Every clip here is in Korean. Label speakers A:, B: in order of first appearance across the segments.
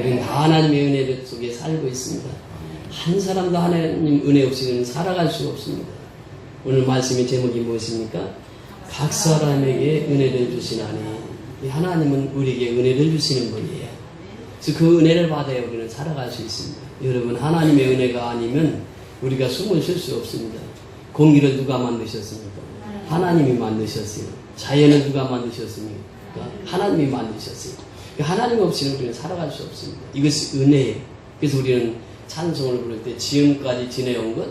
A: 우리는 다 하나님의 은혜 속에 살고 있습니다. 한 사람도 하나님 은혜 없이는 살아갈 수가 없습니다. 오늘 말씀의 제목이 무엇입니까? 각 사람에게 은혜를 주시나니 이 하나님은 우리에게 은혜를 주시는 분이에요. 그래서 그 은혜를 받아야 우리는 살아갈 수 있습니다. 여러분 하나님의 은혜가 아니면 우리가 숨을 쉴 수 없습니다. 공기를 누가 만드셨습니까? 하나님이 만드셨어요. 자연은 누가 만드셨습니까? 하나님이 만드셨어요. 하나님 없이는 우리는 살아갈 수 없습니다. 이것이 은혜예요. 그래서 우리는 찬송을 부를 때 지금까지 지내온 것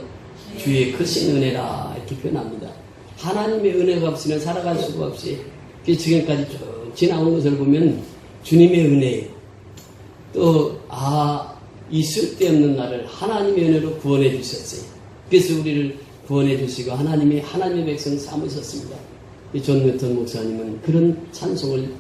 A: 주의 크신 은혜라 이렇게 표현합니다. 하나님의 은혜가 없으면 살아갈 수가 없이 그 지금까지 쭉 지나온 것을 보면 주님의 은혜예요. 또, 아, 이 쓸데없는 나를 하나님의 은혜로 구원해 주셨어요. 그래서 우리를 구원해 주시고 하나님이 하나님의 백성 삼으셨습니다. 존 뉴턴 목사님은 그런 찬송을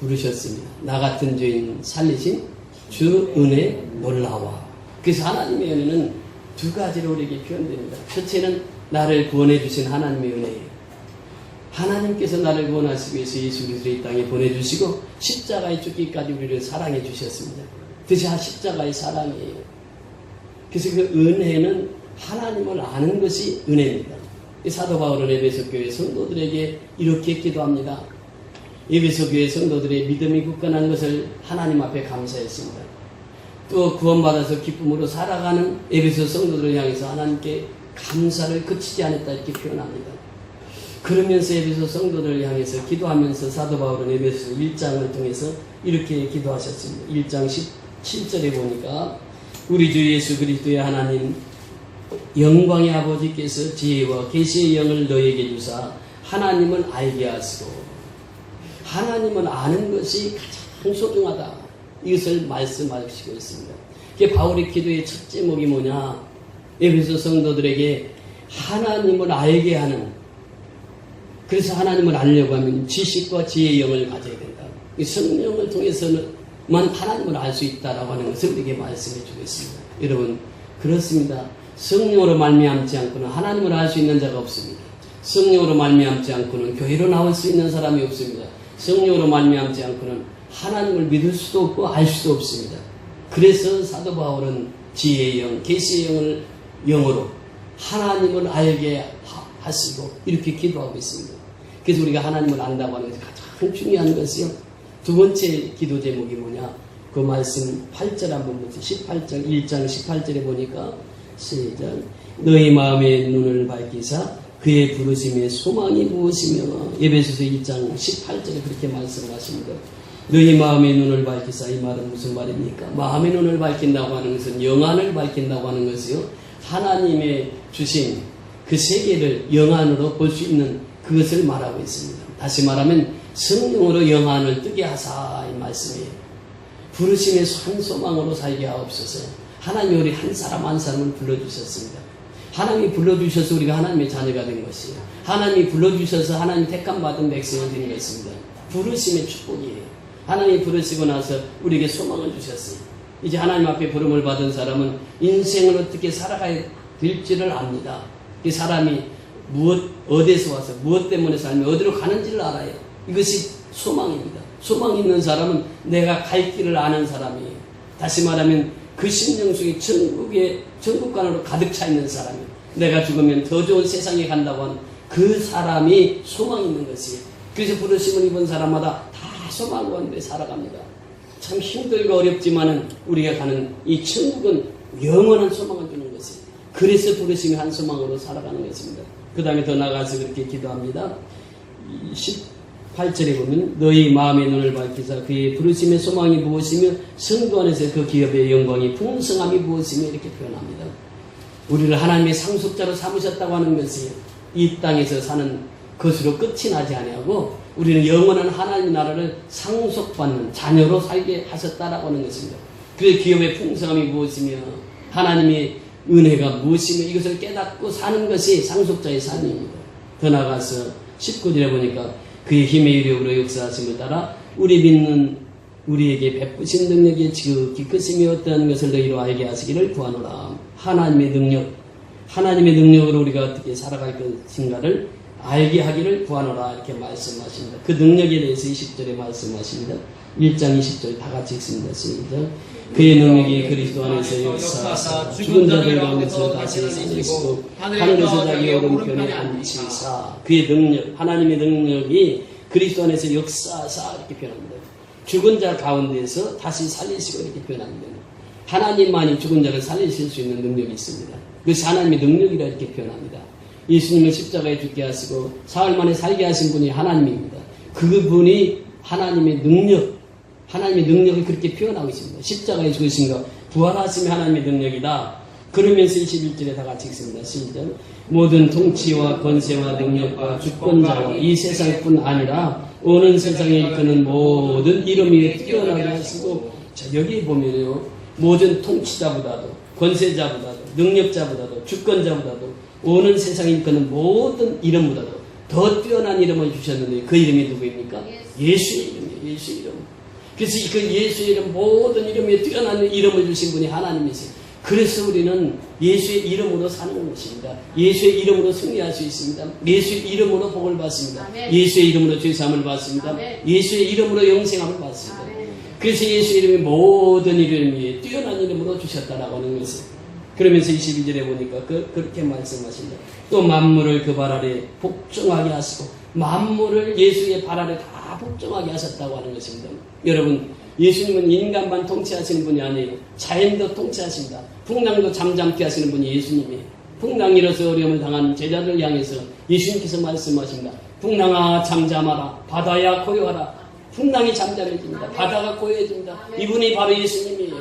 A: 부르셨습니다. 나 같은 죄인 살리신 주 은혜 놀라와. 그래서 하나님의 은혜는 두 가지로 우리에게 표현됩니다. 첫째는 나를 구원해 주신 하나님의 은혜예요. 하나님께서 나를 구원하시기 위해서 예수 그리스도를 이 땅에 보내주시고 십자가에 죽기까지 우리를 사랑해 주셨습니다. 그것이 십자가의 사랑이에요. 그래서 그 은혜는 하나님을 아는 것이 은혜입니다. 사도 바울은 에베소 교회 성도들에게 이렇게 기도합니다. 에베소 교회 성도들의 믿음이 굳건한 것을 하나님 앞에 감사했습니다. 또 구원받아서 기쁨으로 살아가는 에베소 성도들을 향해서 하나님께 감사를 그치지 않았다 이렇게 표현합니다. 그러면서 에베소 성도들을 향해서 기도하면서 사도 바울은 에베소 1장을 통해서 이렇게 기도하셨습니다. 1장 17절에 보니까 우리 주 예수 그리스도의 하나님 영광의 아버지께서 지혜와 계시의 영을 너에게 주사 하나님을 알게 하시고 하나님을 아는 것이 가장 소중하다. 이것을 말씀하시고 있습니다. 그게 바울의 기도의 첫 제목이 뭐냐? 에베소 성도들에게 하나님을 알게 하는 그래서 하나님을 알려고 하면 지식과 지혜의 영을 가져야 된다. 이 성령을 통해서만 하나님을 알 수 있다라고 하는 것을 우리에게 말씀해 주고 있습니다. 여러분 그렇습니다. 성령으로 말미암지 않고는 하나님을 알 수 있는 자가 없습니다. 성령으로 말미암지 않고는 교회로 나올 수 있는 사람이 없습니다. 성령으로 말미암지 않고는 하나님을 믿을 수도 없고 알 수도 없습니다. 그래서 사도 바울은 지혜의 영, 계시의 영을 영으로 하나님을 알게 하시고 이렇게 기도하고 있습니다. 그래서 우리가 하나님을 안다고 하는 것이 가장 중요한 것이요. 두 번째 기도 제목이 뭐냐? 그 말씀 8절 한번 보세요. 18절, 1장 18절에 보니까 시작. 너희 마음의 눈을 밝히사 그의 부르심의 소망이 무엇이며 예배소서 1장 18절에 그렇게 말씀하십니다. 너희 마음의 눈을 밝히사 이 말은 무슨 말입니까? 마음의 눈을 밝힌다고 하는 것은 영안을 밝힌다고 하는 것이요. 하나님의 주신 그 세계를 영안으로 볼 수 있는 그것을 말하고 있습니다. 다시 말하면 성령으로 영안을 뜨게 하사 이 말씀이에요. 부르심의 한 소망으로 살게 하옵소서. 하나님 우리 한 사람 한 사람을 불러주셨습니다. 하나님이 불러주셔서 우리가 하나님의 자녀가 된 것이에요. 하나님이 불러주셔서 하나님 택함 받은 백성이 된 것입니다. 부르심의 축복이에요. 하나님이 부르시고 나서 우리에게 소망을 주셨어요. 이제 하나님 앞에 부름을 받은 사람은 인생을 어떻게 살아가야 될지를 압니다. 이 사람이 무엇, 어디서 와서 무엇 때문에 살며 어디로 가는지를 알아요. 이것이 소망입니다. 소망 있는 사람은 내가 갈 길을 아는 사람이에요. 다시 말하면 그 심령 속에 천국의 천국관으로 가득 차 있는 사람이 내가 죽으면 더 좋은 세상에 간다고 하는 그 사람이 소망 있는 것이에요. 그래서 부르심을 입은 사람마다 다 소망 가운데 살아갑니다. 참 힘들고 어렵지만은 우리가 가는 이 천국은 영원한 소망을 주는 것이에요. 그래서 부르심이 한 소망으로 살아가는 것입니다. 그 다음에 더 나가서 그렇게 기도합니다. 18절에 보면 너희 마음의 눈을 밝히사 그의 부르심의 소망이 무엇이며 성도 안에서 그 기업의 영광이 풍성함이 무엇이며 이렇게 표현합니다. 우리를 하나님의 상속자로 삼으셨다고 하는 것이 이 땅에서 사는 것으로 끝이 나지 아니하고 우리는 영원한 하나님 나라를 상속받는 자녀로 살게 하셨다라고 하는 것입니다. 그의 기업의 풍성함이 무엇이며 하나님의 은혜가 무엇이며 이것을 깨닫고 사는 것이 상속자의 삶입니다. 더 나아가서 19절에 보니까 그의 힘의 이력으로 역사하심을 따라 우리 믿는 우리에게 베푸신 능력이 지극히 크심이 어떠한 것을 너희로 알게 하시기를 구하노라. 하나님의 능력, 하나님의 능력으로 우리가 어떻게 살아갈 것인가를 알게 하기를 구하노라 이렇게 말씀하십니다. 그 능력에 대해서 20절에 말씀하십니다. 1장 20절 다 같이 읽습니다. 시작. 그의 능력이 그리스도 안에서 역사하사 죽은 자들 가운데서 다시 살리시고 하늘에서 자기 오른편에 앉히사 그의 능력 하나님의 능력이 그리스도 안에서 역사하사 이렇게 표현합니다. 죽은 자 가운데서 다시 살리시고 이렇게 표현합니다. 하나님만이 죽은 자를 살리실 수 있는 능력이 있습니다. 그것이 하나님의 능력이라 이렇게 표현합니다. 예수님을 십자가에 죽게 하시고 사흘 만에 살게 하신 분이 하나님입니다. 그분이 하나님의 능력, 하나님의 능력을 그렇게 표현하고 있습니다. 십자가에 죽으신 것, 부활하심이 하나님의 능력이다. 그러면서 21절에 다 같이 읽습니다. 시작. 모든 통치와 권세와 능력과 주권자와 이 세상뿐 아니라 오는 세상에 이끄는 모든 이름 위에 뛰어나게 하시고 자 여기 보면요 모든 통치자보다도 권세자보다도 능력자보다도 주권자보다도 오는 세상에 이끄는 모든 이름보다도 더 뛰어난 이름을 주셨는데 그 이름이 누구입니까? 예수의 이름이에요. 예수의 이름. 그래서 그 예수의 이름 모든 이름에 뛰어난 이름을 주신 분이 하나님이세요. 그래서 우리는 예수의 이름으로 사는 것입니다. 예수의 이름으로 승리할 수 있습니다. 예수의 이름으로 복을 받습니다.
B: 아멘.
A: 예수의 이름으로 죄사함을 받습니다.
B: 아멘.
A: 예수의 이름으로 영생함을 받습니다.
B: 아멘.
A: 그래서 예수 이름이 모든 이름 위에 뛰어난 이름으로 주셨다라고 하는 것을 그러면서 22절에 보니까 그, 그렇게 말씀하십니다. 또 만물을 그 발 아래 복종하게 하시고 만물을 예수의 발 아래 다 복종하게 하셨다고 하는 것입니다. 여러분 예수님은 인간만 통치하시는 분이 아니에요. 자연도 통치하십니다. 풍랑도 잠잠케 하시는 분이 예수님이에요. 풍랑이로서 어려움을 당한 제자들 향해서 예수님께서 말씀하십니다. 풍랑아 잠잠하라 바다야 고요하라 풍랑이 잠잠해집니다. 바다가 고요해집니다. 이분이 바로 예수님이에요.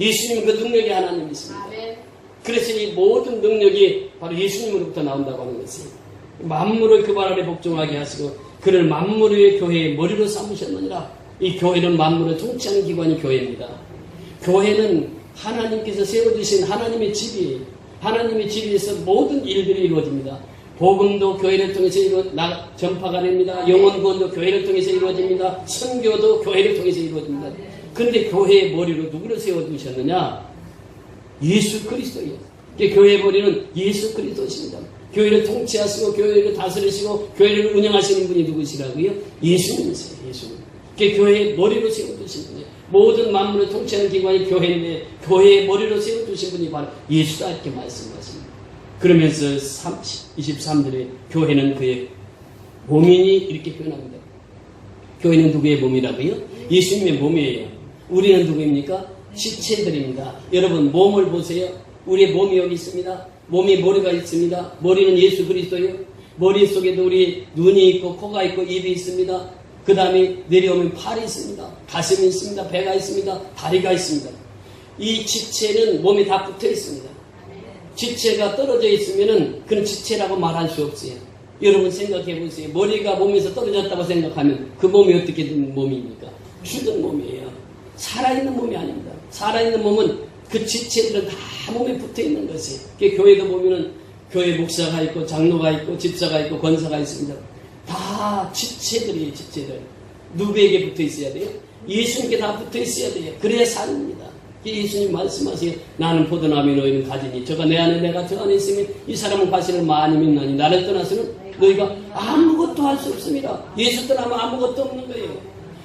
A: 예수님 그 능력이 하나님이십니다. 그래서 이 모든 능력이 바로 예수님으로부터 나온다고 하는 것이에요. 만물을 그 발 아래 복종하게 하시고 그를 만물 위의 교회의 머리로 삼으셨느니라. 이 교회는 만물을 통치하는 기관이 교회입니다. 교회는 하나님께서 세워주신 하나님의 집이에요. 하나님의 집에서 모든 일들이 이루어집니다. 복음도 교회를 통해서 이루, 나, 전파가 됩니다. 구원도 교회를 통해서 이루어집니다. 선교도 교회를 통해서 이루어집니다. 그런데 교회의 머리로 누구를 세워두셨느냐? 예수 그리스도예요. 이게 교회의 머리는 예수 그리스도십니다. 교회를 통치하시고 교회를 다스리시고 교회를 운영하시는 분이 누구시라고요? 예수님이세요. 예수님. 이게 교회의 머리로 세워두신 분이에요. 모든 만물을 통치하는 기관이 교회인데 교회의 머리로 세워두신 분이 바로 예수다 이렇게 말씀하십니다. 그러면서 30, 23절에 교회는 그의 몸이니 이렇게 표현합니다. 교회는 누구의 몸이라고요? 예수님의 몸이에요. 우리는 누구입니까? 시체들입니다. 여러분 몸을 보세요. 우리의 몸이 여기 있습니다. 몸이 머리가 있습니다. 머리는 예수 그리스도예요. 머리 속에도 우리 눈이 있고 코가 있고 입이 있습니다. 그 다음에 내려오면 팔이 있습니다. 가슴이 있습니다. 배가 있습니다. 다리가 있습니다. 이 지체는 몸에 다 붙어 있습니다. 지체가 떨어져 있으면은 그는 지체라고 말할 수 없어요. 여러분 생각해 보세요. 머리가 몸에서 떨어졌다고 생각하면 그 몸이 어떻게 된 몸입니까? 죽은 몸이에요. 살아있는 몸이 아닙니다. 살아있는 몸은 그 지체들은 다 몸에 붙어 있는 것이. 그 교회도 보면은 교회 목사가 있고 장로가 있고 집사가 있고 권사가 있습니다. 다 지체들이에요, 지체들. 누구에게 붙어 있어야 돼요? 예수님께 다 붙어 있어야 돼요. 그래야 삽니다. 예수님 말씀하세요. 나는 포도나무 너희는 가지니 저가 내 안에 내가 저 안에 있으면 이 사람은 과실을 많이 믿나니 나를 떠나서는 너희가 아무것도 할 수 없습니다. 예수 떠나면 아무것도 없는 거예요.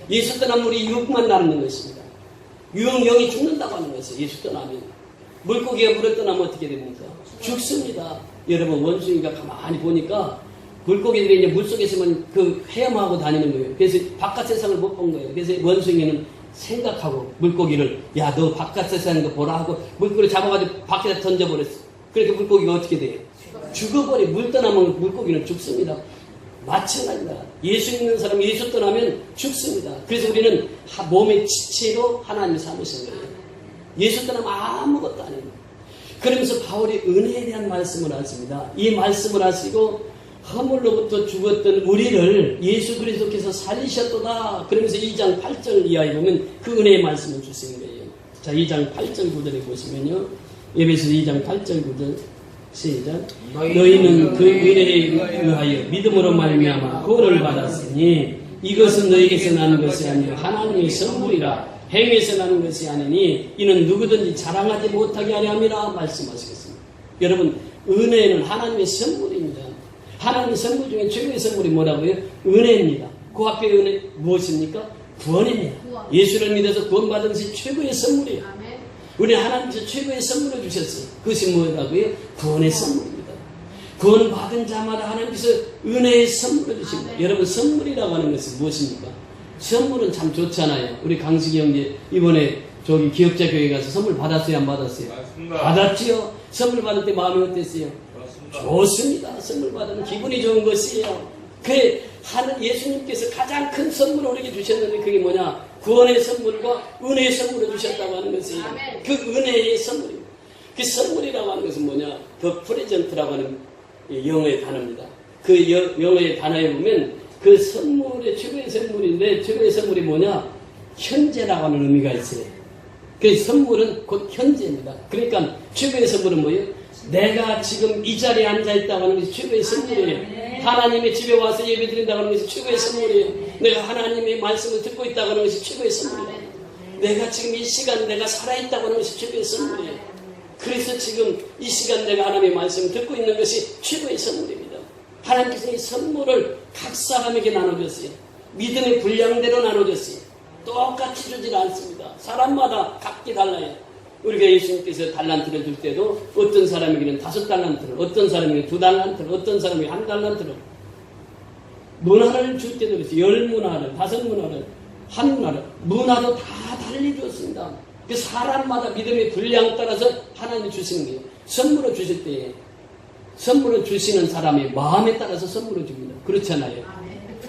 A: 예수 떠나면 우리 육만 남는 것입니다. 유흥영이 죽는다고 하는 것이에요. 예수 떠나면. 물고기가 물을 떠나면 어떻게 됩니까? 죽습니다. 여러분 원숭이가 가만히 보니까 물고기들이 이제 물속에 있으면 그 헤엄하고 다니는 거예요. 그래서 바깥 세상을 못 본 거예요. 그래서 원숭이는 생각하고 물고기를 야 너 바깥 세상인 거 보라 하고 물고기를 잡아가지고 밖에다 던져버렸어. 그렇게 물고기가 어떻게 돼요? 죽어버려. 물 떠나면 물고기는 죽습니다. 마찬가지다. 예수 믿는 사람 예수 떠나면 죽습니다. 그래서 우리는 하- 몸의 지체로 하나님을 삼으신 거예요. 예수 떠나면 아무것도 아닙니다. 그러면서 바울이 은혜에 대한 말씀을 하십니다. 이 말씀을 하시고 허물로부터 죽었던 우리를 예수 그리스도께서 살리셨도다. 그러면서 2장 8절 이하에 보면 그 은혜의 말씀을 주시는 거예요. 자, 2장 8절 9절에 보시면요. 예배서 2장 8절 9절 시작. 너희는 그 은혜에 의하여 믿음으로 말미암아 구원을 받았으니 이것은 너희에게서 나는 것이 아니라 하나님의 선물이라 행위에서 나는 것이 아니니 이는 누구든지 자랑하지 못하게 하려 함이라 말씀하시겠습니다. 여러분 은혜는 하나님의 선물입니다. 하나님의 선물 중에 최고의 선물이 뭐라고요? 은혜입니다. 그 앞에 은혜 무엇입니까? 구원입니다.
B: 구원.
A: 예수를 믿어서 구원받은 것이 최고의 선물이에요. 우리 하나님께서 최고의 선물을 주셨어요. 그것이 뭐라고요? 구원의 선물입니다. 구원 받은 자마다 하나님께서 은혜의 선물을 주십니다. 여러분 선물이라고 하는 것은 무엇입니까? 선물은 참 좋잖아요. 우리 강식이 형제 이번에 저기 기억자 교회 가서 선물 받았어요, 안 받았어요?
C: 맞습니다.
A: 받았지요. 선물 받을 때 마음이 어땠어요?
C: 맞습니다.
A: 좋습니다. 선물 받으면 기분이 좋은 것이에요. 그 하는 예수님께서 가장 큰 선물을 우리에게 주셨는데 그게 뭐냐? 구원의 선물과 은혜의 선물을 주셨다고 하는.
B: 아멘.
A: 그 은혜의 선물입니다. 그 선물이라고 하는 것은 뭐냐? 더 프레젠트라고 하는 이 영어의 단어입니다. 그 여- 영어의 단어에 보면 그 선물의 최고의 선물인데 최고의 선물이 뭐냐? 현재라고 하는 의미가 있어요. 그 선물은 곧 현재입니다. 그러니까 최고의 선물은 뭐예요? 내가 지금 이 자리에 앉아 있다고 하는 것이 최고의 선물이에요. 하나님의 집에 와서 예배 드린다고 하는 것이 최고의 선물이에요. 내가 하나님의 말씀을 듣고 있다고 하는 것이 최고의 선물이에요. 내가 지금 이 시간 내가 살아있다고 하는 것이 최고의 선물이에요. 그래서 지금 이 시간 내가 하나님의 말씀을 듣고 있는 것이 최고의 선물입니다. 하나님께서 이 선물을 각 사람에게 나눠줬어요. 믿음의 분량대로 나눠줬어요. 똑같이 주질 않습니다. 사람마다 각기 달라요. 우리가 예수님께서 달란트를 줄 때도 어떤 사람에게는 다섯 달란트를, 어떤 사람에게는 두 달란트를, 어떤 사람에게 한 달란트를. 문화를 줄 때도 그랬어요. 열 문화를, 다섯 문화를, 한 문화를. 문화도 다 달리 주었습니다. 그 사람마다 믿음의 분량 따라서 하나님이 주시는 거예요. 선물을 주실 때 선물을 주시는 사람의 마음에 따라서 선물을 줍니다. 그렇잖아요.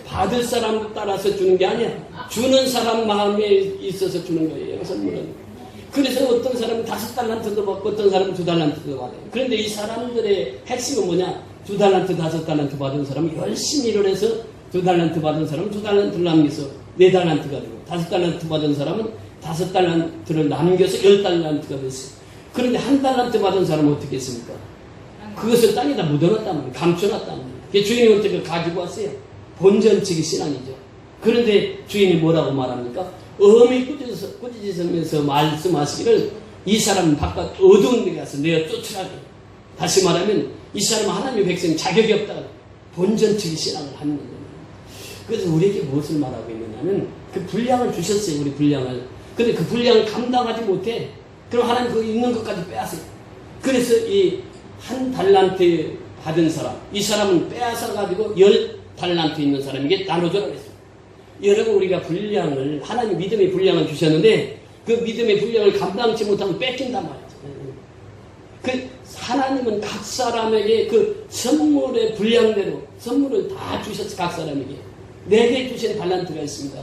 A: 받을 사람 따라서 주는 게 아니야. 주는 사람 마음에 있어서 주는 거예요. 선물은. 그래서 어떤 사람은 다섯 달란트도 받고 어떤 사람은 두 달란트도 받아요. 그런데 이 사람들의 핵심은 뭐냐? 두 달란트, 다섯 달란트 받은 사람은 열심히 일을 해서 두 달란트 받은 사람은 두 달란트를 남겨서 네 달란트가 되고 다섯 달란트 받은 사람은 다섯 달란트를 남겨서 열 달란트가 됐어요. 그런데 한 달란트 받은 사람은 어떻게 했습니까? 그것을 땅에다 묻어놨단 말이에요. 감춰놨단 말이에요. 주인이 어떻게 가지고 왔어요? 본전치기 신앙이죠. 그런데 주인이 뭐라고 말합니까? 어미 꾸짖으면서, 말씀하시기를 이 사람은 바깥 어두운 데 가서 내어 쫓으라고. 다시 말하면 이 사람은 하나님의 백성 자격이 없다. 본전치기 신앙을 하는 거예요. 그래서 우리에게 무엇을 말하고 있느냐면 그 분량을 주셨어요. 우리 분량을. 근데 그 분량을 감당하지 못해. 그럼 하나님 그 있는 것까지 빼앗어요. 그래서 이 한 달란트 받은 사람, 이 사람은 빼앗아 가지고 열 달란트 있는 사람에게 나눠줘라 그랬어요. 여러분 우리가 분량을 하나님 믿음의 분량을 주셨는데 그 믿음의 분량을 감당치 못하면 뺏긴단 말이죠. 그 하나님은 각 사람에게 그 선물의 분량대로 선물을 다 주셨어 각 사람에게 내게 주신 달란트가 있습니다.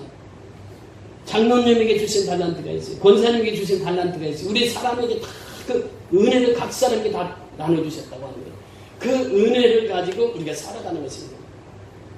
A: 장로님에게 주신 달란트가 있어요. 권사님에게 주신 달란트가 있어요. 우리 사람에게 다 그 은혜를 각 사람에게 다 나눠주셨다고 거예요. 그 은혜를 가지고 우리가 살아가는 것입니다.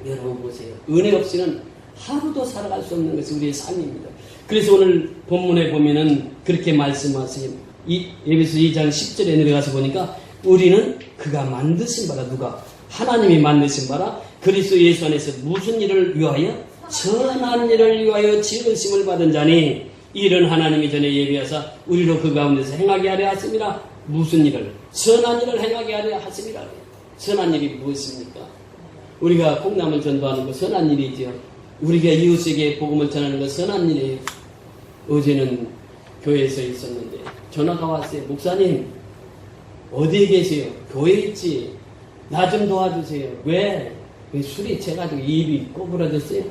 A: 여러분 보세요. 은혜 없이는 하루도 살아갈 수 없는 것이 우리의 삶입니다. 그래서 오늘 본문에 보면은 그렇게 말씀하세요. 이 예배서 2장 10절에 내려가서 보니까 우리는 그가 만드신 바라 누가 하나님이 만드신 바라 그리스도 예수 안에서 무슨 일을 위하여 선한 일을 위하여 지으심을 받은 자니 이런 하나님이 전에 예비하사 우리로 그 가운데서 행하게 하려 하심이라 무슨 일을 선한 일을 행하게 하려 하심이라 선한 일이 무엇입니까? 우리가 콩나물 전도하는 거 선한 일이지요. 우리가 이웃에게 복음을 전하는 거 선한 일이에요. 어제는 교회에서 있었는데 전화가 왔어요. 목사님 어디에 계세요? 교회에 있지. 나 좀 도와주세요. 왜? 왜 술이 채가지고 입이 꼬부라졌어요?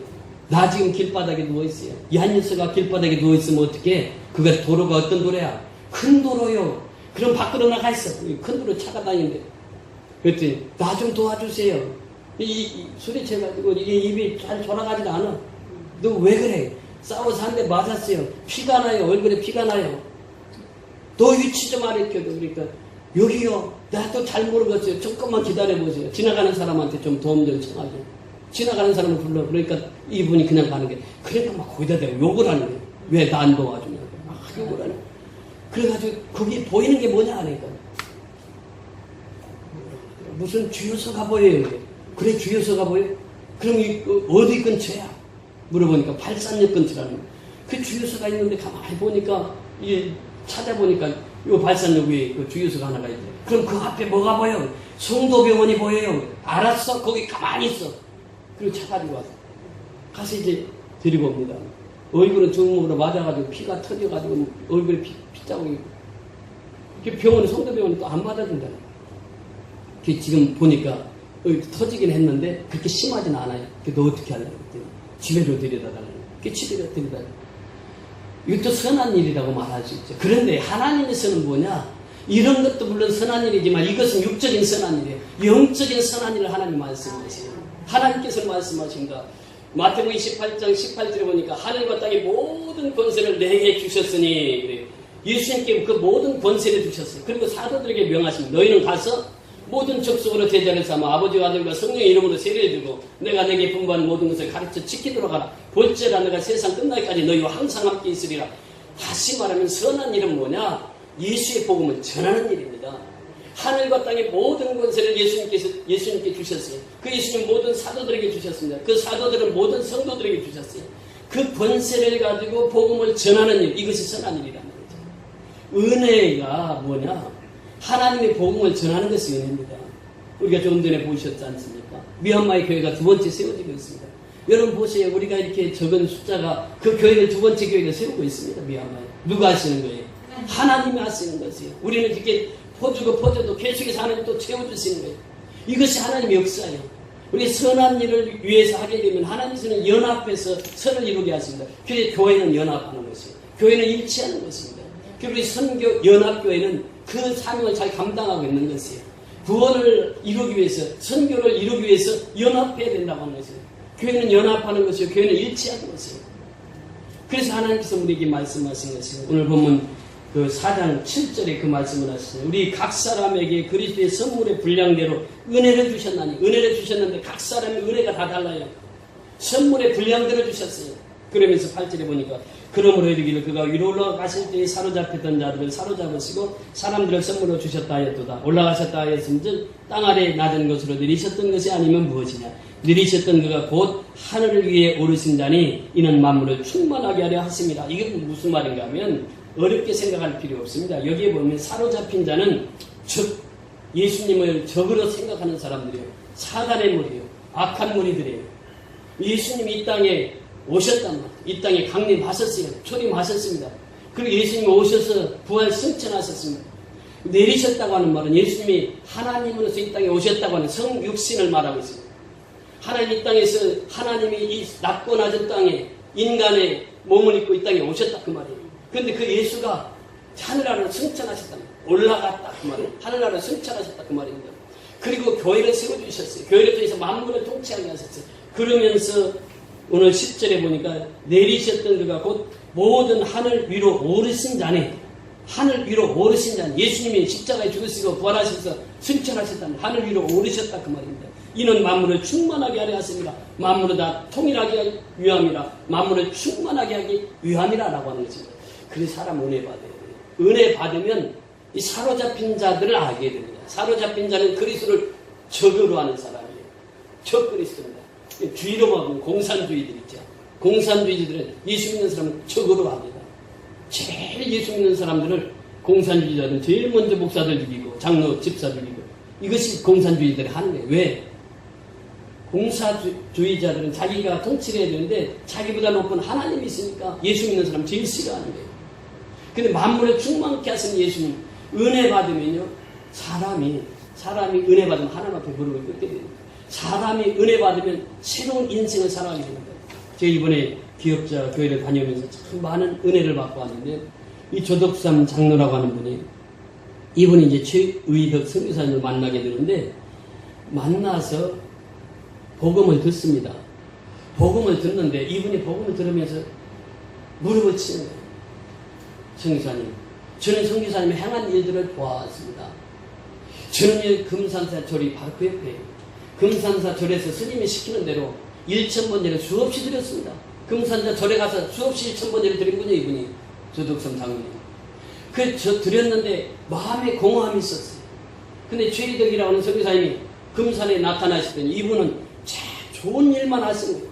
A: 나 지금 길바닥에 누워있어요. 이한 녀석아 길바닥에 누워있으면 어떻게? 그가 도로가 어떤 도로야? 큰 도로요. 그럼 밖으로 나가 있어. 이큰 도로 차가 다니는데. 그랬더니 나 좀 도와주세요. 이, 이 술이 채가지고 이게 입이 잘 돌아가지도 않아. 너 왜 그래? 싸워서 한 대 맞았어요. 피가 나요. 얼굴에 피가 나요. 너 위치 좀 알려줘도 그러니까 여기요. 나 또 잘 모르겠어요. 조금만 기다려보세요. 지나가는 사람한테 좀 도움 좀 청하죠. 지나가는 사람을 불러. 그러니까 이분이 그냥 가는 게 그러니까 막 거기다 대고 욕을 하는 거예요. 왜 나 안 도와주냐고. 막 욕을 하는. 그래가지고 거기 보이는 게 뭐냐 하니까 무슨 주유소가 보여요. 그래 주유소가 보여? 그럼 이 어, 어디 근처야? 물어보니까 발산역 근처라는 거예요. 그 주유소가 있는데 가만히 보니까 이 찾아보니까 이 발산역 위에 그 주유소가 하나가 있대. 그럼 그 앞에 뭐가 보여? 성도병원이 보여요. 알았어. 거기 가만히 있어. 그리고 차 가지고 와서 가서 이제 데리고 옵니다. 얼굴은 주먹으로 맞아가지고 피가 터져가지고 얼굴에 피, 피자국이 그 병원에 성도병원에 또안 받아준다. 그 지금 보니까 터지긴 했는데 그렇게 심하진 않아요. 그너 어떻게 하려고 그랬더니 집에 로 데려다 달라고. 그 집에로 데려다. 이것도 선한 일이라고 말할 수 있죠. 그런데 하나님에서는 뭐냐? 이런 것도 물론 선한 일이지만 이것은 육적인 선한 일이에요. 영적인 선한 일을 하나님 말씀하세요. 하나님께서 말씀하신다. 마태복음 28장 18절에 보니까 하늘과 땅의 모든 권세를 내게 주셨으니. 예수님께 그 모든 권세를 주셨어요. 그리고 사도들에게 명하십니다. 너희는 가서 모든 족속으로 제자를 삼아 아버지와 아들과 성령의 이름으로 세례를 주고 내가 내게 분부한 모든 것을 가르쳐 지키도록 하라. 볼지라 내가 세상 끝날까지 너희와 항상 함께 있으리라. 다시 말하면 선한 일은 뭐냐? 예수의 복음을 전하는 일입니다. 하늘과 땅의 모든 권세를 예수님께서 예수님께 주셨어요. 그 예수님 모든 사도들에게 주셨습니다. 그 사도들은 모든 성도들에게 주셨어요. 그 권세를 가지고 복음을 전하는 일, 이것이 선한 일이라는 거죠. 은혜가 뭐냐? 하나님의 복음을 전하는 것이 은혜입니다. 우리가 조금 전에 보셨지 않습니까? 미얀마의 교회가 두 번째 세워지고 있습니다. 여러분 보세요. 우리가 이렇게 적은 숫자가 그 교회를 두 번째 교회를 세우고 있습니다. 미얀마에. 누가 하시는 거예요? 하나님이 하시는 것이에요. 우리는 이렇게 퍼주고 퍼줘도 계속해서 하나님 또 채워주시는 거예요. 이것이 하나님의 역사예요. 우리 선한 일을 위해서 하게 되면 하나님께서는 연합해서 선을 이루게 하십니다. 그래서 교회는 연합하는 것이에요. 교회는 일치하는 것입니다. 그리고 선교 연합교회는 그 사명을 잘 감당하고 있는 것이에요. 구원을 이루기 위해서, 선교를 이루기 위해서 연합해야 된다고 하는 것이에요. 교회는 연합하는 것이요. 교회는 일치하는 것이에요. 그래서 하나님께서 우리에게 말씀하신 것이에요. 오늘 보면 그 4장 7절에 그 말씀을 하시죠. 우리 각 사람에게 그리스도의 선물의 분량대로 은혜를 주셨나니 은혜를 주셨는데 각 사람의 은혜가 다 달라요. 선물의 분량대로 주셨어요. 그러면서 8절에 보니까 그러므로 이르기를 그가 위로 올라가실 때에 사로잡혔던 자들을 사로잡으시고 사람들을 선물로 주셨다 하였도다. 올라가셨다 하였음즉 땅 아래 낮은 곳으로 내리셨던 것이 아니면 무엇이냐. 내리셨던 그가 곧 하늘을 위해 오르신 자니 이는 만물을 충만하게 하려 하십니다. 이게 무슨 말인가 하면 어렵게 생각할 필요 없습니다. 여기에 보면 사로잡힌 자는 즉 예수님을 적으로 생각하는 사람들이에요. 사단의 무리예요. 악한 무리들이에요. 예수님이 이 땅에 오셨단 말이에요. 이 땅에 강림하셨어요. 초림하셨습니다. 그리고 예수님이 오셔서 부활 승천하셨습니다. 내리셨다고 하는 말은 예수님이 하나님으로서 이 땅에 오셨다고 하는 성육신을 말하고 있습니다. 하나님 이 땅에서 하나님이 이 낮고 낮은 땅에 인간의 몸을 입고 이 땅에 오셨다 그 말이에요. 그런데 그 예수가 하늘나라로 승천하셨다. 올라갔다 그 말이에요. 하늘나라로 승천하셨다 그 말입니다. 그리고 교회를 세워주셨어요. 교회를 통해서 만물을 통치하게 하셨어요. 그러면서 오늘 10절에 보니까 내리셨던 그가 곧 모든 하늘 위로 오르신 자네 하늘 위로 오르신 자네 예수님이 십자가에 죽으시고 부활하셔서 승천하셨다는 하늘 위로 오르셨다 그 말입니다. 이는 만물을 충만하게 하려 하십니다. 만물을 다 통일하게 하기 위함이라 만물을 충만하게 하기 위함이라 라고 하는 것입니다. 그래서 사람 은혜 받아야 돼요. 은혜 받으면 이 사로잡힌 자들을 알게 됩니다. 사로잡힌 자는 그리스도를 적으로 하는 사람이에요. 적 그리스도입니다. 주의로만 보면 공산주의들 있죠. 공산주의들은 예수 믿는 사람은 적으로 합니다. 제일 예수 믿는 사람들을 공산주의자들은 제일 먼저 목사들 죽이고 장로 집사 죽이고 이것이 공산주의들이 하는 거예요. 왜? 공사주의자들은 자기가 통치를 해야 되는데 자기보다 높은 하나님이 있으니까 예수 믿는 사람 제일 싫어하는 거예요. 근데 만물을 충만케 하신 예수님 은혜 받으면요 사람이 사람이 은혜 받으면 하나님 앞에 무릎을 꿇게 됩니다. 사람이 은혜 받으면 새로운 인생을 살아가게 됩니다. 제가 이번에 기업자 교회를 다녀오면서 참 많은 은혜를 받고 왔는데 이 조덕삼 장로라고 하는 분이 이분이 이제 최의덕 선교사님을 만나게 되는데 만나서 복음을 듣습니다. 복음을 듣는데 이분이 복음을 들으면서 무릎을 치는. 성교사님. 저는 성교사님이 행한 일들을 보았습니다. 저는 금산사 절이 바로 그 옆에요. 금산사 절에서 스님이 시키는 대로 1천번 예를 수없이 드렸습니다. 금산사 절에 가서 수없이 1천번 예를 드린 분이 이분이 조덕섬 장로님. 그저 드렸는데 마음에 공허함이 있었어요. 근데 최희덕이라고 하는 성교사님이 금산에 나타나시더니 이분은 참 좋은 일만 거예요.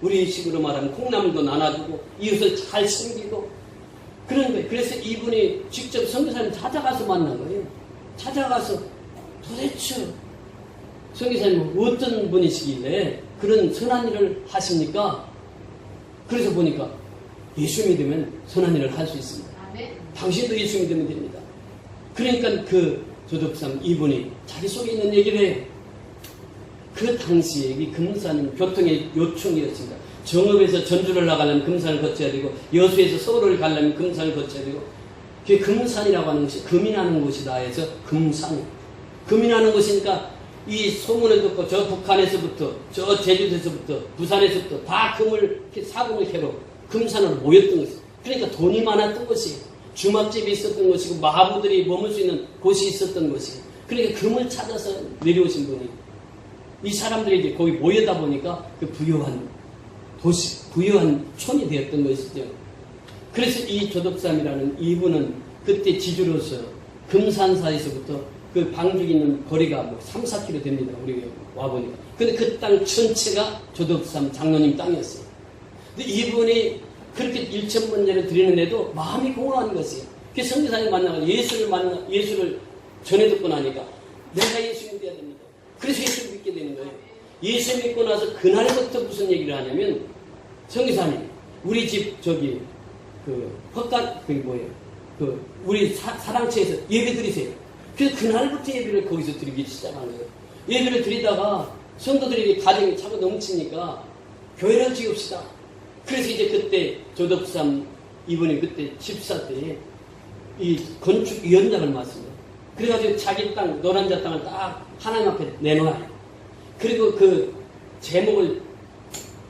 A: 우리 식으로 말하면 콩나물도 나눠주고 이웃을 잘 섬기고 그런 거예요. 그래서 이분이 직접 성교사님 찾아가서 만난 거예요. 찾아가서 도대체 성교사님 어떤 분이시길래 그런 선한 일을 하십니까? 그래서 보니까 예수 믿으면 선한 일을 할 수 있습니다.
B: 아멘.
A: 당신도 예수 믿으면 됩니다. 그러니까 그 조덕삼 이분이 자기 속에 있는 얘기를 해요. 그 당시에 이 금산은 교통의 요충이었습니다. 정읍에서 전주를 나가려면 금산을 거쳐야 되고 여수에서 서울을 가려면 금산을 거쳐야 되고 그게 금산이라고 하는 것이 금이 나는 곳이다 해서 금산 금이 나는 곳이니까 이 소문을 듣고 저 북한에서부터 저 제주도에서부터 부산에서부터 다 금을 사금을 캐러 금산으로 모였던 것이에요. 그러니까 돈이 많았던 것이에요. 주막집이 있었던 것이고 마부들이 머물 수 있는 곳이 있었던 것이에요. 그러니까 금을 찾아서 내려오신 분이 이 사람들이 이제 거기 모여다 보니까 그 부유한 도시, 부유한 촌이 되었던 것이죠. 그래서 이 조덕삼이라는 이분은 그때 지주로서 금산사에서부터 그 방죽 있는 거리가 뭐 3, 4km 됩니다. 우리 와보니까. 근데 그 땅 전체가 조덕삼 장로님 땅이었어요. 근데 이분이 그렇게 일천번제를 드리는데도 마음이 공허한 것이에요. 그 성교사님 만나고 예수를 만나, 예수를 전해 듣고 나니까 내가 예수 믿어야 됩니다. 그래서 예수를 믿게 되는 거예요. 예수 믿고 나서 그날부터 무슨 얘기를 하냐면 성교사님 우리 집 저기 그 헛간 그게 뭐예요? 그 우리 사, 사랑채에서 예배 드리세요. 그래서 그날부터 예배를 거기서 드리기 시작한 거예요. 예배를 드리다가 성도들에게 가정이 차고 넘치니까 교회를 지읍시다. 그래서 이제 그때 조덕삼 이분이 그때 집사 때에 이 건축위원장을 맡습니다. 그래가지고 자기 땅, 노란자 땅을 딱 하나님 앞에 내놓아요. 그리고 그 제목을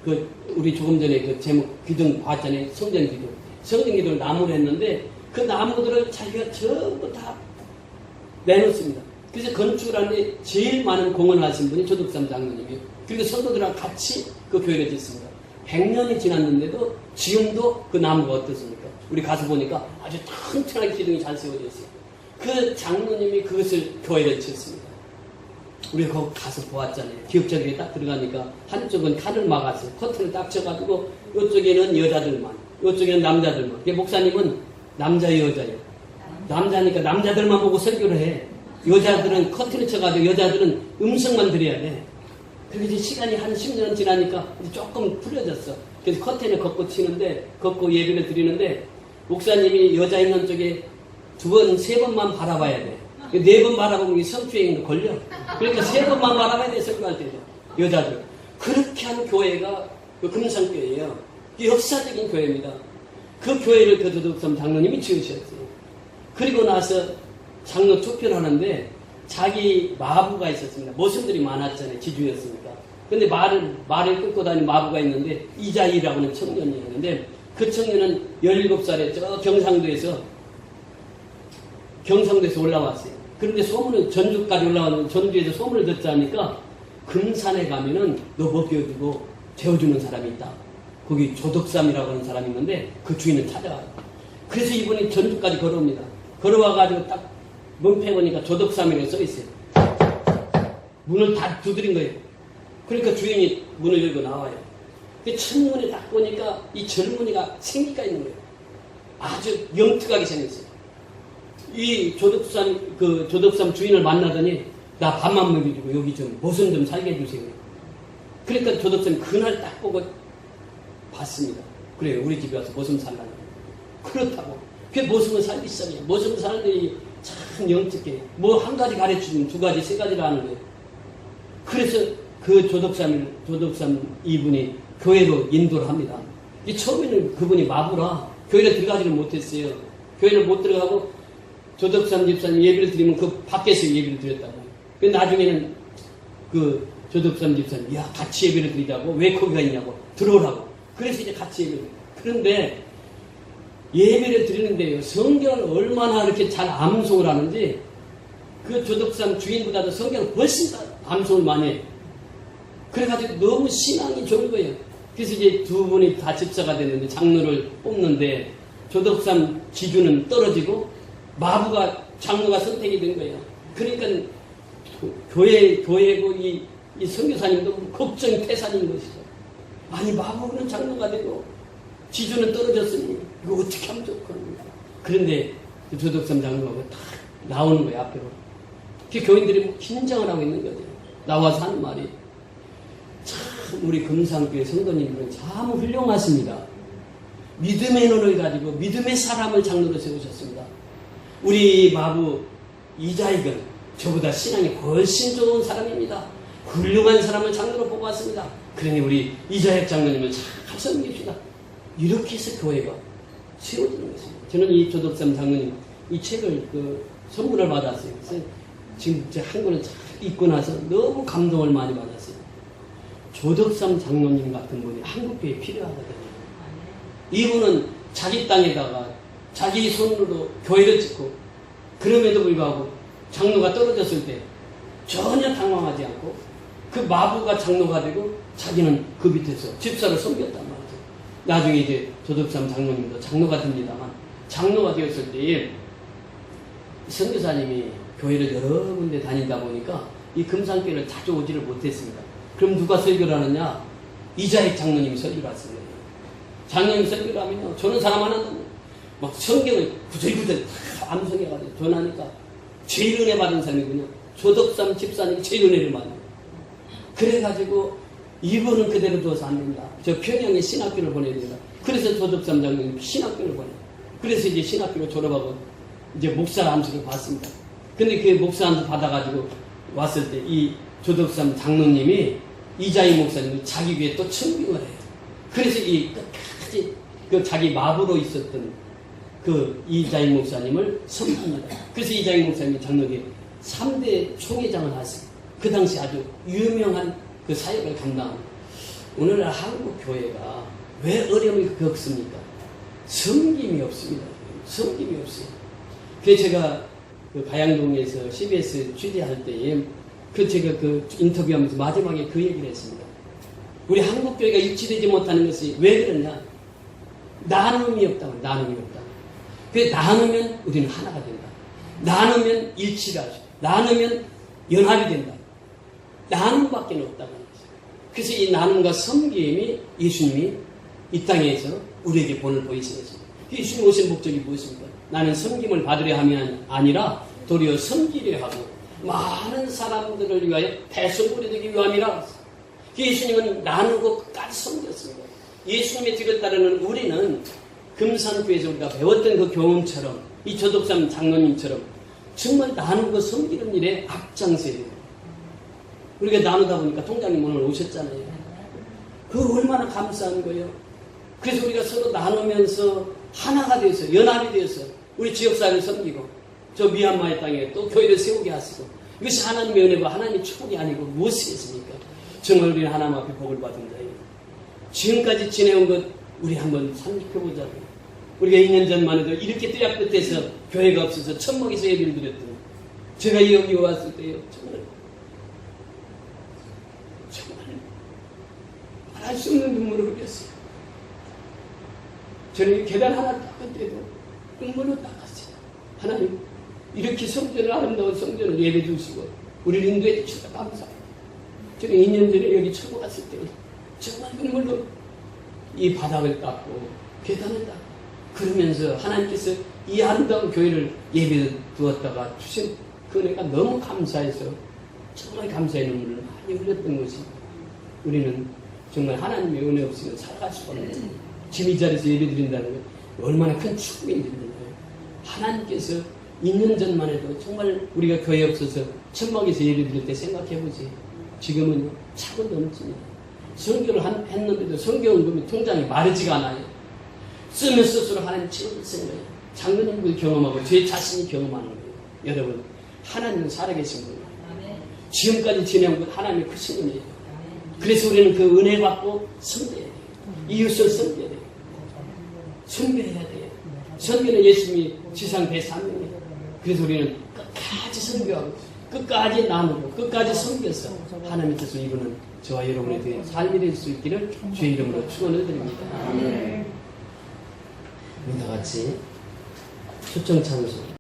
A: 그 우리 조금 전에 그 제목 기둥 봤잖아요. 성전 기둥. 성전 기둥을 나무로 했는데 그 나무들을 자기가 전부 다 내놓습니다. 그래서 건축을 하는데 제일 많은 공헌을 하신 분이 조덕삼 장로님이에요. 그리고 성도들하고 같이 그 교회를 짓습니다. 100년이 지났는데도 지금도 그 나무가 어떻습니까? 우리 가서 보니까 아주 튼튼하게 기둥이 잘 세워져 있어요. 그 장로님이 그것을 교회를 짓습니다. 우리가 거기 가서 보았잖아요. 기억자들이 딱 들어가니까 한쪽은 칼을 막았어요. 커튼을 딱 쳐가지고 이쪽에는 여자들만, 이쪽에는 남자들만. 목사님은 남자 여자예요. 남자니까 남자들만 보고 설교를 해. 여자들은 커튼을 쳐가지고 여자들은 음성만 드려야 돼. 그게 이제 시간이 한 10년 지나니까 조금 풀려졌어. 그래서 커튼을 걷고 치는데, 걷고 예배를 드리는데, 목사님이 여자 있는 쪽에 두 번, 세 번만 바라봐야 돼. 네 번 바라보면 이 성추행도 걸려. 그러니까 세 번만 바라봐야 돼, 설교할 때도. 여자들. 그렇게 한 교회가 그 금산교회예요. 그 역사적인 교회입니다. 그 교회를 교도독섬 장로님이 지으셨어요. 그리고 나서 장로 쫓겨나는데 자기 마부가 있었습니다. 모성들이 많았잖아요. 지주였으니까. 근데 말을, 말을 끊고 다니는 마부가 있는데 이자이라고 하는 청년이 있는데 그 청년은 17살에 저 경상도에서 경상도에서 올라왔어요. 그런데 소문을 전주까지 올라왔는데 전주에서 소문을 듣자니까 금산에 가면은 너 먹여주고 재워주는 사람이 있다. 거기 조덕삼이라고 하는 사람이 있는데 그 주인을 찾아와요. 그래서 이분이 전주까지 걸어옵니다. 걸어와가지고 딱 문패 보니까 조덕삼이라고 써있어요. 문을 다 두드린 거예요. 그러니까 주인이 문을 열고 나와요. 그 첫문에 딱 보니까 이 젊은이가 생기가 있는 거예요. 아주 영특하게 생겼어요. 이 조덕삼, 그 조덕삼 주인을 만나더니 나 밥만 먹여주고 여기 좀 모순 좀 살게 해주세요. 그러니까 조덕삼이 그날 딱 보고 봤습니다. 그래요. 우리 집에 와서 모순 살라는 그렇다고. 그게 모순을 살기 시작해요. 모순 사람들이 참 영특해. 뭐 한 가지 가르치면 두 가지, 세 가지를 하는 거예요. 그래서 그 조덕삼, 조덕삼 이분이 교회로 인도를 합니다. 이 처음에는 그분이 마부라 교회를 들어가지를 못했어요. 교회를 못 들어가고 조덕삼 집사님 예배를 드리면 그 밖에서 예배를 드렸다고. 그 나중에는 그 조덕삼 집사님, 야, 같이 예배를 드리자고. 왜 거기가 있냐고. 들어오라고. 그래서 이제 같이 예배를. 그런데 예배를 드리는데요. 성경을 얼마나 이렇게 잘 암송을 하는지 그 조덕삼 주인보다도 성경을 훨씬 더 암송을 많이 해요. 그래가지고 너무 신앙이 좋은 거예요. 그래서 이제 두 분이 다 집사가 됐는데 장로를 뽑는데 조덕삼 지주는 떨어지고 마부가 장로가 선택이 된 거예요. 그러니까 교회 교회고 이, 이 선교사님도 걱정이 태산인 것이죠. 아니 마부는 장로가 되고 지주는 떨어졌으니 이거 어떻게 하면 좋겠는가. 그런데 그 조덕삼 장로가 딱 나오는 거예요 앞으로. 그 교인들이 뭐 긴장을 하고 있는 거죠. 나와서 하는 말이 참 우리 금산교회 성도님들은 참 훌륭하십니다. 믿음의 눈을 가지고 믿음의 사람을 장로로 세우셨습니다. 우리 마부 이자익은 저보다 신앙이 훨씬 좋은 사람입니다. 훌륭한 사람을 장로로 뽑았습니다. 그러니 우리 이자익 장로님을 잘 섬깁시다. 이렇게 해서 교회가 세워지는 것입니다. 저는 이 조덕삼 장로님 이 책을 그 선물을 받았어요. 그래서 지금 제 한 권을 잘 읽고 나서 너무 감동을 많이 받았어요. 조덕삼 장로님 같은 분이 한국교회에 필요하거든요. 이분은 자기 땅에다가 자기 손으로 교회를 짓고 그럼에도 불구하고 장로가 떨어졌을 때 전혀 당황하지 않고 그 마부가 장로가 되고 자기는 그 밑에서 집사를 말이죠. 나중에 이제 조덕삼 장로님도 장로가 됩니다만 장로가 되었을 때에 선교사님이 교회를 여러 군데 다니다 보니까 이 금산교회를 자주 오지를 못했습니다. 그럼 누가 설교를 하느냐? 이자익 장로님이 설교를 거예요. 장로님 설교를 하면요. 저는 사람 하나도 막 성경을 구절구절 다 암송해가지고 전하니까 제일 은혜 받은 사람이군요. 조덕삼 집사님이 제일 은혜를 받는 거예요. 그래가지고 이분은 그대로 둬서 안 된다. 저 평양에 신학교를 보내야 된다. 그래서 조덕삼 장로님 신학교를 보내요. 그래서 이제 신학교를 졸업하고 이제 목사 암수를 받습니다. 근데 그 목사 암수 받아가지고 왔을 때 이 조덕삼 장로님이 이자희 목사님이 자기 위에 또 청빙을 해요. 그래서 이 끝까지 그 자기 마부로 있었던 그 이자희 목사님을 섬깁니다. 그래서 이자희 목사님이 장로계 3대 총회장을 하세요. 그 당시 아주 유명한 그 사역을 감당합니다. 오늘날 한국 교회가 왜 어려움을 겪습니까? 섬김이 없습니다. 섬김이 없어요. 그래서 제가 그 가양동에서 CBS 취재할 때에 그 제가 그 인터뷰하면서 마지막에 그 얘기를 했습니다. 우리 한국 교회가 일치되지 못하는 것이 왜 그러냐? 나눔이 없다고 나눔이 없다. 그 나누면 우리는 하나가 된다. 나누면 일치가. 나누면 연합이 된다. 나눔밖에 없다는 거죠. 그래서 이 나눔과 섬김이 예수님이 이 땅에서 우리에게 본을 보이신 것입니다. 예수님 오신 목적이 무엇입니까? 나는 섬김을 받으려 함이 아니라 도리어 섬기려 하고 많은 사람들을 위하여 배설물이 되기 위함이라. 예수님은 나누고 끝까지 섬겼습니다. 예수님의 뒤를 따르는 우리는 금산교에서 우리가 배웠던 그 교훈처럼 이 조덕삼 장로님처럼 정말 나누고 섬기는 일에 앞장서야 돼요. 우리가 나누다 보니까 통장님 오늘 오셨잖아요. 그 얼마나 감사한 거예요. 그래서 우리가 서로 나누면서 하나가 돼서 연합이 돼서 우리 지역사회를 섬기고 저 미얀마의 땅에 또 교회를 세우게 하시고 이것이 하나님의 은혜고 하나님의 축복이 아니고 무엇이겠습니까? 정말 우리는 하나님 앞에 복을 받은 자예요. 지금까지 지내온 것 우리 한번 생각해보자고요. 우리가 2년 전만 해도 이렇게 뚜약 끝에서 교회가 없어서 천막에서 예배를 드렸더니 제가 여기 왔을 때요 정말 말할 수 없는 눈물을 흘렸어요. 저는 이 계단 하나 닦을 때도 눈물로 닦았어요. 하나님 이렇게 성전을 아름다운 성전을 예배 주시고 우리를 인도해 주셔서 감사해요. 저는 2년 전에 여기 처음 왔을 때 정말 눈물로 이 바닥을 닦고 계단을 닦고 그러면서 하나님께서 이 아름다운 교회를 예배 두었다가 주신 그 은혜가 너무 감사해서 정말 감사의 눈물을 많이 흘렸던 것이 우리는 정말 하나님의 은혜 없이는 살아갈 수가 없는 거예요. 지금 이 자리에서 예배 드린다는 건 얼마나 큰 축복인지 몰라요. 하나님께서 2년 전만 해도 정말 우리가 교회 없어서 천막에서 예배 드릴 때 생각해보지. 지금은 차고 넘칩니다. 성교를 한- 했는데도 성경금이 통장이 마르지가 않아요. 쓰면 쓸수록 하나님 책임을 쓰는 거예요. 장로님도 경험하고 제 자신이 경험하는 거예요. 여러분, 하나님은 살아계신 분이에요. 지금까지 지내온 것 하나님의 크신 은혜예요. 그래서 우리는 그 은혜 받고 섬겨야 돼요. 이웃을 섬겨야 돼요. 섬겨야 돼요. 섬기는 예수님이 지상 대사명이에요. 그래서 우리는 끝까지 섬겨하고 끝까지 나누고 끝까지 섬겨서 하나님 뜻을 이루는 저와 여러분의 그 삶이 될 수 있기를 주의 이름으로 축원을 드립니다. 우리 다 같이 초청 찬송